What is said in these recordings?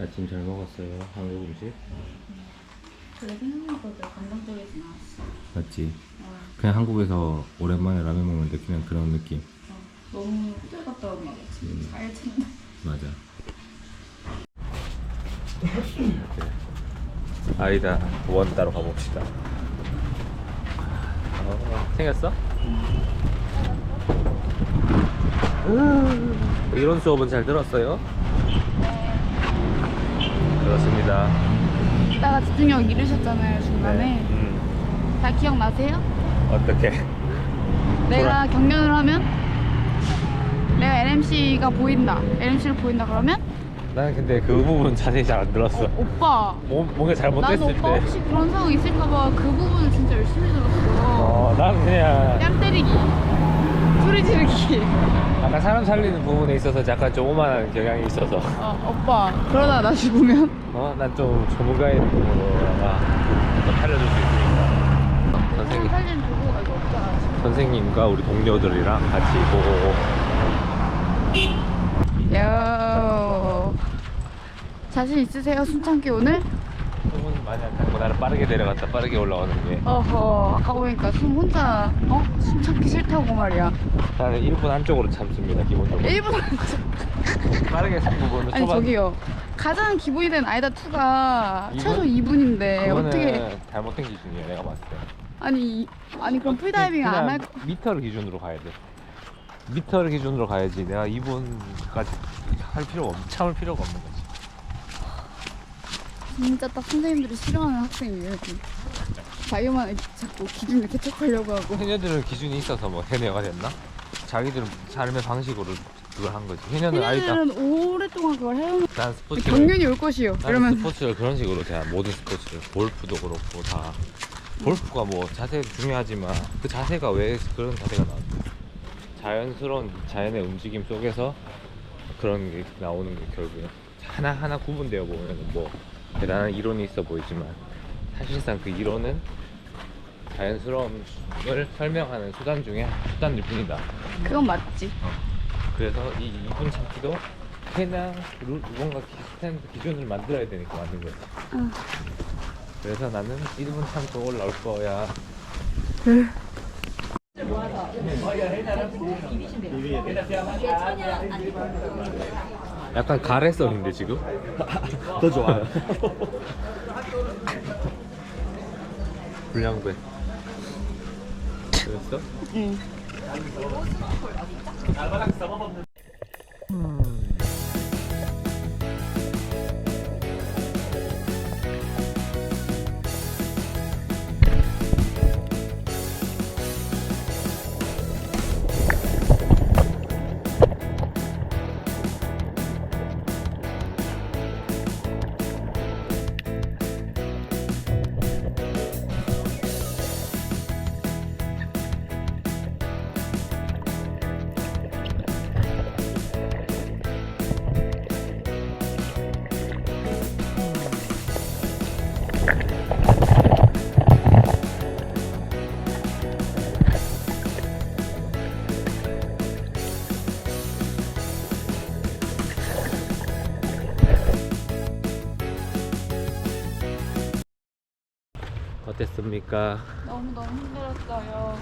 아침 잘 먹었어요. 한국 음식? 그래 생각보다 감동적이진 않았어. 맞지? 어, 그냥 한국에서 오랜만에 라면 먹는데 그냥 그런 느낌. 어, 너무 호텔 갔다 온 거같이 음. 잘 챙겨. 맞아. 아이다 원 따로 가봅시다. 어, 생겼어? 음, 이론 수업은 잘 들었어요? 그렇습니다. 이따가 집중력 잃으셨잖아요 중간에. 음, 다 기억나세요? 어떻게? 내가 경련을 하면 내가 NMC가 보인다. NMC를 보인다 그러면 나는 근데 그 부분 자세히 잘 안 들었어. 어, 오빠. 뭐, 뭔가 잘못됐을 오빠 때. 혹시 그런 상황 있을까봐 그 부분을 진짜 열심히 들었어. 어, 난 그냥 뺨 때리기, 소리 지르기. 약간 사람 살리는 부분에 있어서 약간 좀 오만한 경향이 있어서 어, 오빠 그러다 나 죽으면 어? 난 좀 전문가의 느낌으로 아마 좀 살려줄 수 있으니까 선생님, 살리는 도구가 이거 없잖아. 선생님과 우리 동료들이랑 같이 보고 요 자신 있으세요 순창기 오늘? 많이 안 타고 나는 빠르게 내려갔다 빠르게 올라오는 게. 어허 아까 보니까 숨 혼자 어? 숨 참기 싫다고 말이야. 나는 1분 안쪽으로 참습니다 기본적으로. 1분 빠르게 승 부분은 아니 초반 저기요. 가장 기본이 된 아이다 2가 이분? 최소 2분인데 그거는 어떻게 잘못된 기준이에요 내가 봤을 때. 아니 이- 아니 그럼 프리다이빙 안할거 미터를 기준으로 가야 돼. 미터를 기준으로 가야지 내가 2분까지 할 필요가 없 참을 필요가 없는 거지 진짜 딱 선생님들이 싫어하는 학생이에요. 자기만 자꾸 기준을 개척하려고 하고 해녀들은 기준이 있어서 뭐 해녀가 됐나? 자기들은 삶의 방식으로 그걸 한 거지. 해녀는 아니다. 해녀들은 오랫동안 그걸 해오는 난 스포츠. 경륜이 올 것이요 나는 이러면 스포츠를 그런 식으로 제가 모든 스포츠를 골프도 그렇고 다 골프가 뭐 자세 중요하지만 그 자세가 왜 그런 자세가 나왔어? 자연스러운 자연의 움직임 속에서 그런 게 나오는 게 결국에 하나 하나 구분되어 보면 뭐 대단한 이론이 있어 보이지만 사실상 그 이론은 자연스러움을 설명하는 수단 중에 수단일 뿐이다. 그건 맞지 그래서 이 2분 참기도 그냥 룰, 뭔가 비슷한 기준을 만들어야 되니까 만든 거지. 응. 그래서 나는 1분 참고 올라올 거야. 약간 가래썰인데 지금? 더 좋아요. 불량배. 그랬어? 응. 어땠습니까? 너무 너무 힘들었어요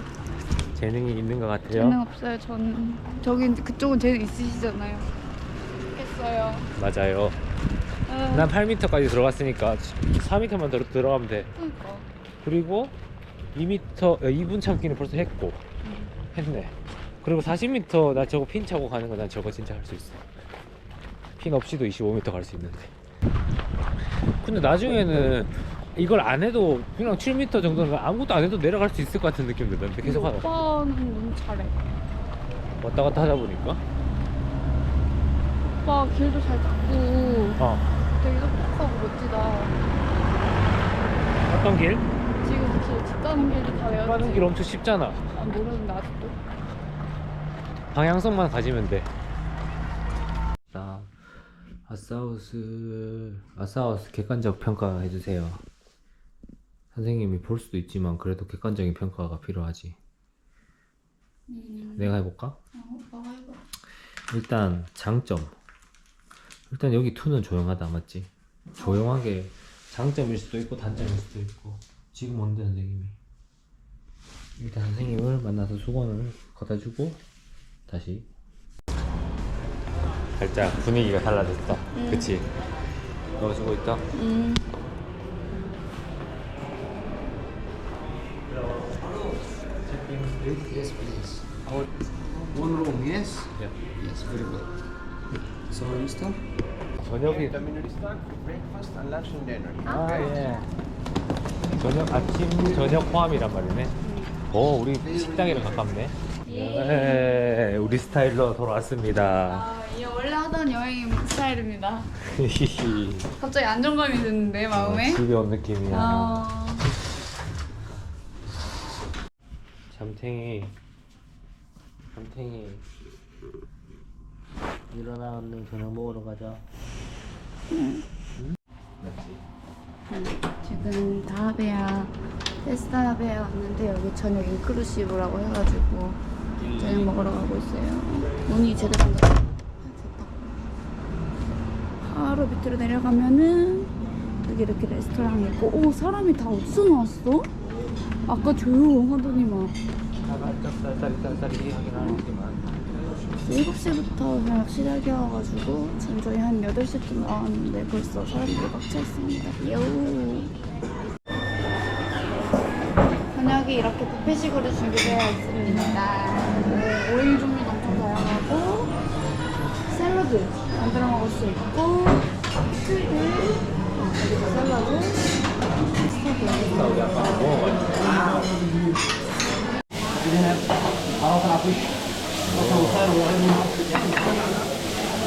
재능이 있는 것 같아요. 재능 없어요 저는 저기 그쪽은 재능 있으시잖아요 좋겠어요 맞아요. 아, 난 8m까지 들어갔으니까 4m만 더 들어가면 돼. 그러니까 그리고 2m, 2분 참기는 벌써 했고 했네. 그리고 40m 나 저거 핀 차고 가는 거 난 저거 진짜 할 수 있어. 핀 없이도 25m 갈 수 있는데. 근데 나중에는 이걸 안 해도 그냥 7m 정도는 아무것도 안 해도 내려갈 수 있을 것 같은 느낌 들던데 계속 하다 오빠는 너무 잘해. 왔다 갔다 하다 보니까. 오빠 길도 잘 잡고 어. 되게 똑똑하고 멋지다. 어떤 길? 지금 길, 집 가는 길도 다 외웠지. 가는 길 엄청 쉽잖아. 아 모르는데 아직도. 방향성만 가지면 돼. 자, 아싸우스 아싸우스 객관적 평가 해주세요. 선생님이 볼 수도 있지만 그래도 객관적인 평가가 필요하지. 음, 내가 해볼까? 어, 해봐 일단 장점. 일단 여기 2는 조용하다 맞지? 조용하게 장점일 수도 있고 단점일 수도 있고 지금 뭔데 선생님이 일단 선생님을 만나서 수건을 걷어주고 다시 살짝 분위기가 달라졌다 그치? 넣어주고 있다 음. Yes, please. Our one room, yes? Yeah. Yes, very good. So, Mr. 저녁이 Community start breakfast and lunch and dinner. 아 예 저녁 아침 저녁 포함이란 말이네 오 우리 식당이랑 가깝네 예 우리 스타일로 돌아왔습니다 아, 이게 원래 하던 여행 스타일입니다. 갑자기 안정감이 드는데 마음에. 집에 온 느낌이야 아, 잠탱이 잠탱이 일어나 얼른 저녁 먹으러 가자 맞지? 지금 다하베야 페스타베에 왔는데 여기 저녁 인클루시브라고 해가지고 저녁 먹으러 가고 있어요. 문이 제대로 안 닫혀. 아, 됐다. 바로 밑으로 내려가면은 여기 이렇게 레스토랑이 있고 오 사람이 다 어디서 나왔어? 아까 조용하더니만 살짝 쌀쌀이 쌀쌀이 하긴 하지만 7시부터 저녁 시작이어가지고 지금 저희 한 8시쯤 나왔는데 벌써 사람들이 꽉차 있습니다. 요. 저녁이 이렇게 뷔페식으로 준비되어 있습니다. 오, 오일 종류도 엄청 다양하고 샐러드 만들어 먹을 수 있고 여기도 샐러드 먹어가지고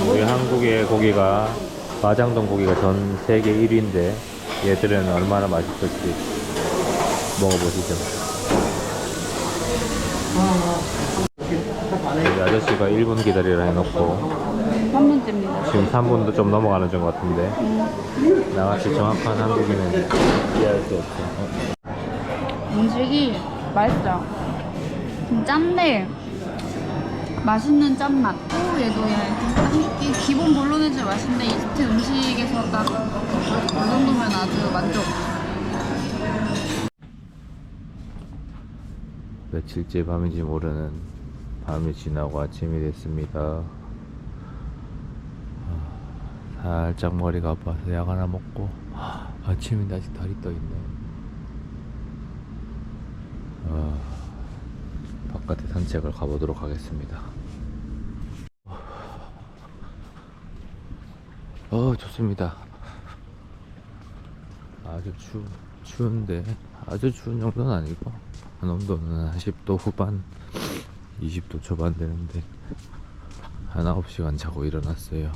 우리 한국의 고기가 마장동 고기가 전 세계 1위인데 얘들은 얼마나 맛있을지 먹어보시죠. 여기 아저씨가 1분 기다리라 해놓고 한 번째입니다. 지금 3분도 좀 넘어가는 중 같은데 나같이 정확한 한국인은 이해할 수 없어. 어? 음식이 맛있어요. 좀 짠데 맛있는 짠맛. 또 얘도 이 기본 볼로네즈 맛인데 이집트 음식에서 딱 이 정도면 아주 만족. 며칠째 밤인지 모르는 밤이 지나고 아침이 됐습니다. 아, 살짝 머리가 아파서 약 하나 먹고 아, 아침인데 아직 다리 떠 있네. 아, 바깥에 산책을 가보도록 하겠습니다. 어 좋습니다. 아주 추, 추운데 아주 추운 정도는 아니고 한 온도는 한 10도 후반 20도 초반 되는데 한 9시간 자고 일어났어요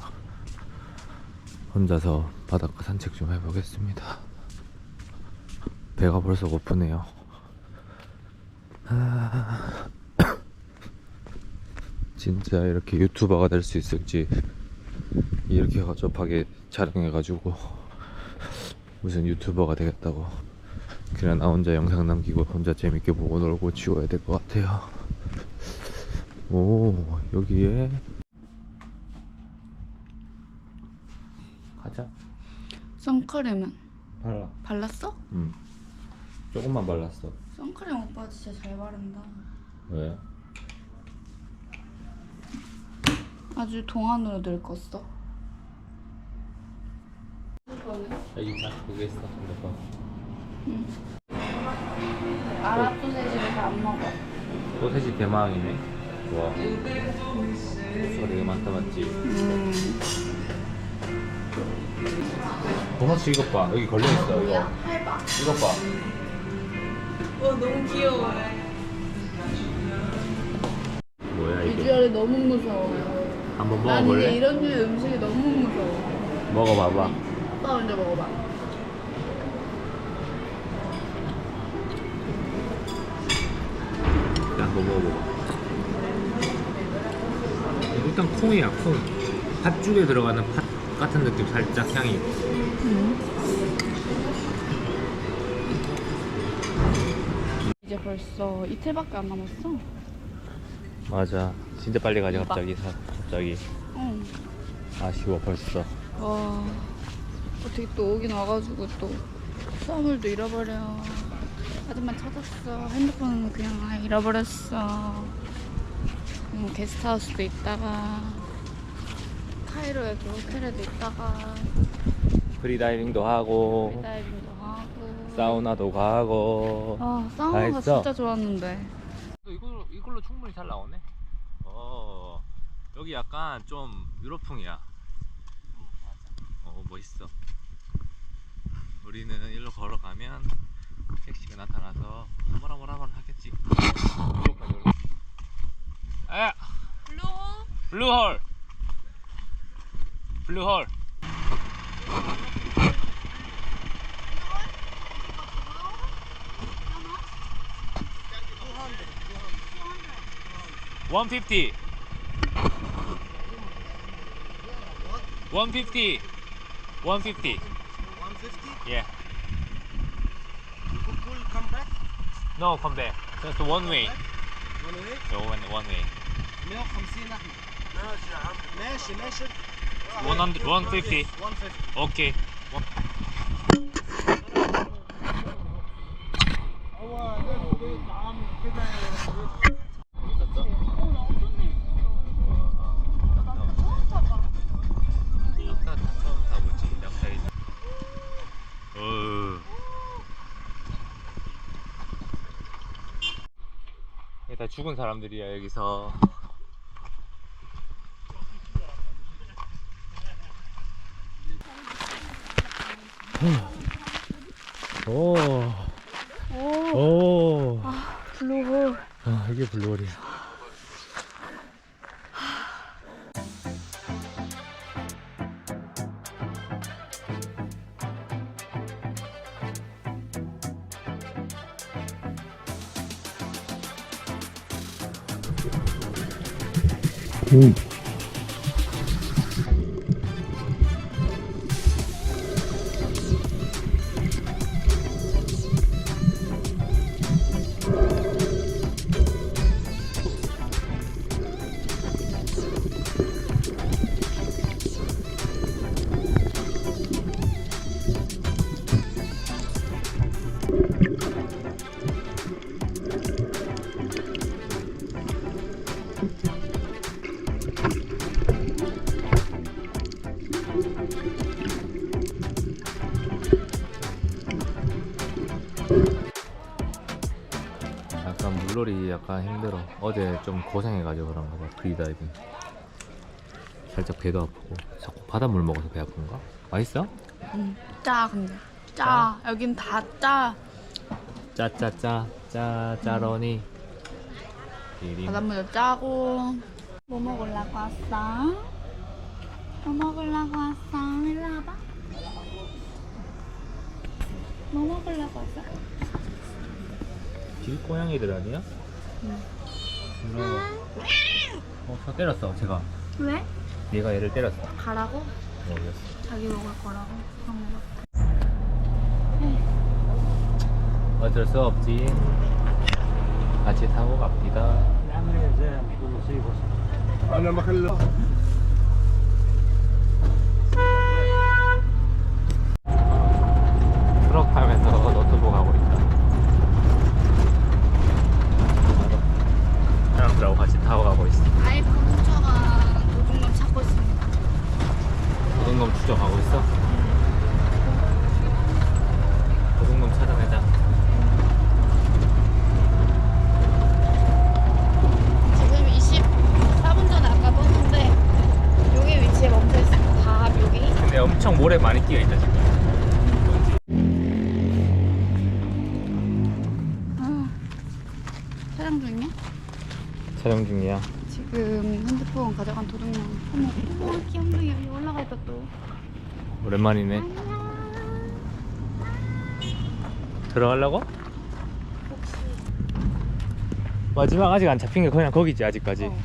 혼자서 바닷가 산책 좀 해보겠습니다 배가 벌써 고프네요 아... 진짜 이렇게 유튜버가 될 수 있을지 이렇게 허접하게 촬영해가지고 무슨 유튜버가 되겠다고 그냥 나 혼자 영상 남기고 혼자 재밌게 보고 놀고 지워야 될 것 같아요. 오 여기에. 가자. 선크림은? 발라. 발랐어? 응. 조금만 발랐어. 선크림 오빠 진짜 잘 바른다. 왜? 아주 동안으로 늙었어. 여기 자 그게 있어 이거 아랍 소세지를 다 안 먹어. 소세지 대망이네 좋아 소스가 되게 많다 맞지? 음. 도넛 이것 봐 여기 걸려 있어 이거 해봐. 이것 봐 와 너무 귀여워. 뭐야 이게 비주얼이 너무 무서워. 한번 난 이제 먹어볼래? 이런 류 음식이 너무 무서워. 먹어봐봐 오빠 먼저 먹어봐. 한번 먹어보고 일단 콩이야 콩 팥죽에 들어가는 팥 같은 느낌 살짝 향이 이제 벌써 이틀밖에 안 남았어. 맞아 진짜 빨리 가지 갑자기 사- 갑자기. 응. 아쉬워 벌써. 와 어떻게 또 오긴 와가지고 또 수화물도 잃어버려. 아줌마 찾았어. 핸드폰은 그냥 아예 잃어버렸어. 음, 게스트하우스도 있다가 카이로에도 호텔에도 있다가. 프리다이빙도 하고 다이빙도 하고. 사우나도 가고. 아다 사우나가 했어? 진짜 좋았는데. 이걸로 이걸로 충분히 잘 나오네. 여기 약간 좀 유럽풍이야. 어, 멋있어. 우리는 일로 걸어가면 택시가 나타나서 뭐라 뭐라 뭐라 하겠지. 아야 블루홀! 블루홀! 블루홀 One fifty. 150. 150. 150? Yeah. People come back? No, from there. That's one come way. Back. One way? No, one, one way. 150 نحن. ماشي يا 150. 150. Okay. 죽은 사람들이야 여기서 오. 오. 블루홀 아, 이게 블루홀이야. 약 좀 고생해가지고 그런가 봐. 프리다이빙. 살짝 배도 아프고. 자꾸 바닷물 먹어서 배 아픈가? 맛있어? 짜 근데 짜 여긴 다짜 짜짜짜 짜짜러니. 비빔. 바닷물도 짜고 뭐 먹으려고 왔어? 뭐 먹으려고 왔어? 일로 와봐 뭐 먹으려고 왔어? 길고양이들 아니야? 응. 일로 와봐. 어, 저 때렸어, 제가. 왜? 얘가 얘를 때렸어. 가라고? 모르겠어. 자기 먹을 거라고 그런 거 어쩔 수 없지. 같이 타고 갑니다. انا ما خلص 트럭 타면서 노트북 하고 있다. 사람들하고 같이 타고 가고 있어. 아이폰 훔쳐가 도둑놈 찾고 있습니다 도둑놈 추적하고 있어? 도둑놈 찾아내자. 지금 24분 전에 아까 떴는데 여기 위치에 멈춰 있어요 다 여기 근데 엄청 모래 많이 끼어 있다 지금. 촬영 중이야. 지금 핸드폰 가져간 도둑놈 어머 어머 귀염둥이 여기 올라가 있다 또 오랜만이네. 들어가려고? 마지막 아직 안 잡힌 게 그냥 거기지 아직까지. 어.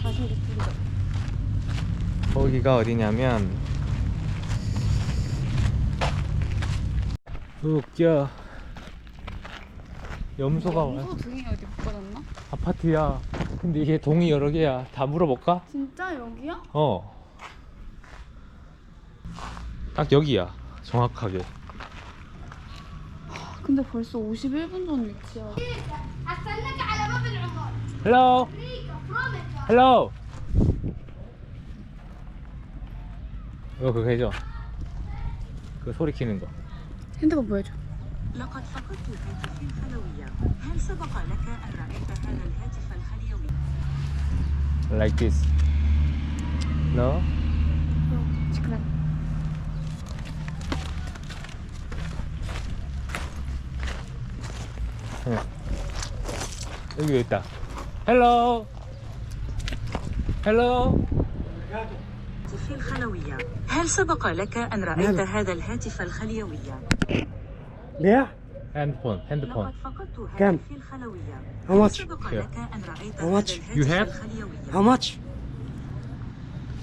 자신 거기가 어디냐면 웃겨 염소가 와요. 염소 등이 어디 묶어놨나? 아파트야. 근데 이게 동이 여러 개야. 다 물어볼까? 진짜 여기야? 어. 딱 여기야. 정확하게. 근데 벌써 51분 전 위치야. Hello. Hello. 이거 그거 해줘. 그 소리 키는 거. 핸드폰 보여줘. لقد فقدت هاتفي الخلوية هل سبق لك أن رأيت هذا الهاتف الخليوي؟ like this no 시끄러. 여기 있다 헬로 헬로 هاتفي الخلوية هل سبق لك أن رأيت هذا الهاتف الخليوي؟ ليه؟ 핸드폰 핸드폰 لقد فقدت كم؟ هاتفي الخلوية How هل much? سبق Here. لك أن رأيت How هذا much? الهاتف You have? الخليوي؟ How much?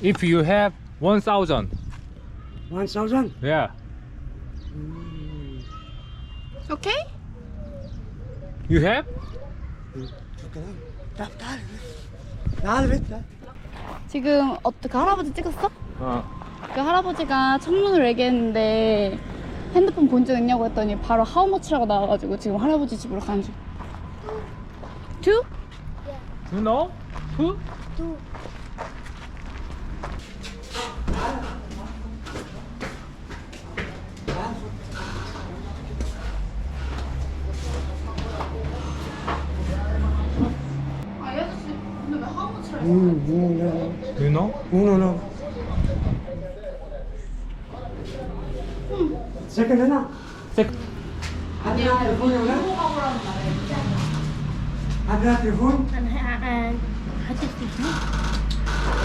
if you have 1000 1000 yeah 오케이? you have تعال تعال تعال بنت 지금 어떻게 할아버지 찍었어? 어 그 할아버지가 청문을 얘기했는데 핸드폰 본전 있냐고 했더니 바로 하우 머치라고 나와가지고 지금 할아버지 집으로 가는 중. Two? Do 두. 아, 이 아저씨, 근데 왜 하우 머치라고? 음, 음, 음, 음. Do you know? يا ولاد عندنا تليفون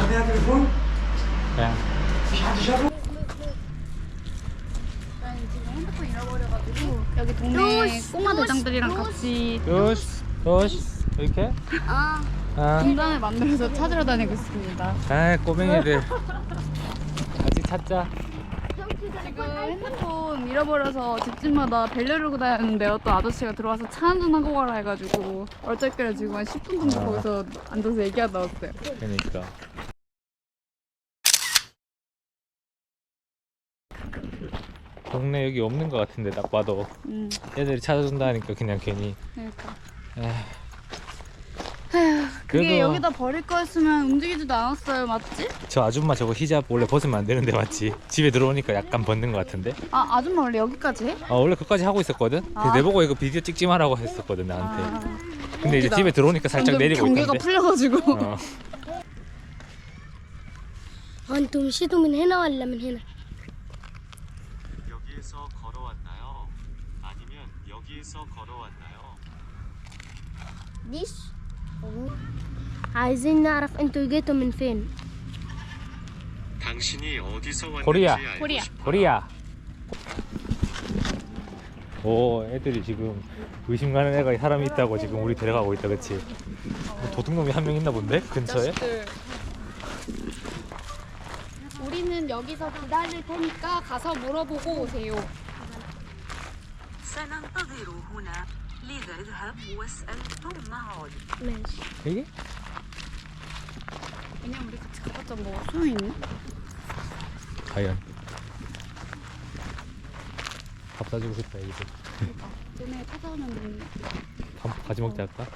عندنا تليفون yeah. مش حد شافه 난 지금 핸드폰 잃어버려가지고 여기 동네 꼬마 대장들이랑 같이 요시 요시 이렇게 아 아, 공간을 만들어서 찾으러 다니고 있습니다. 아 꼬맹이들 같이 찾자 지금 핸드폰 잃어버려서 집집마다 벨려르고 다녔는데요. 또 아저씨가 들어와서 차 한잔 하고 가라 해가지고 얼떨결에 지금 한 10분 정도 아. 거기서 앉아서 얘기하다 왔어요. 그러니까 동네 여기 없는 것 같은데 딱 봐도 음, 애들이 찾아준다니까 그냥 괜히 그러니까. 에휴, 그게 그래도- 여기다 버릴 거였으면 움직이지도 않았어요, 맞지? 저 아줌마 저거 히잡 원래 벗으면 안 되는데 맞지? 집에 들어오니까 약간 벗는 것 같은데 아 아줌마 원래 여기까지 해? 아 원래 그까지 하고 있었거든? 그래서 아. 내보고 이거 비디오 찍지 마라고 했었거든 나한테 아, 근데 이제 웃기다. 집에 들어오니까 살짝 점점 내리고 경계가 있던데 풀려가지고 어. انتوا مشيتوا من هنا ولا من هنا؟ 여기에서 걸어왔나요? 아니면 여기에서 걸어왔나요? ديش عايزين نعرف انتوا جيتوا من فين 당신이 어디서 왔는지 코리아. 알고 코리아. 싶어요. 코리아 오 애들이 지금 의심 가는 애가 사람이 있다고 지금 우리 데려가고 있다 그치? 뭐 도둑놈이 한 명 있나 본데? 근처에? 우리는 여기서 기다릴 테니까 가서 물어보고 오세요. سننتظر هنا لذا اذهب واسأل ثم عد ماشي 여기? 왜냐면 우리 같이 가봤자 뭐 소용있나? 과연 밥 사주고 싶다 애기들 얘네 찾아오면 밥 같이 먹자 할까?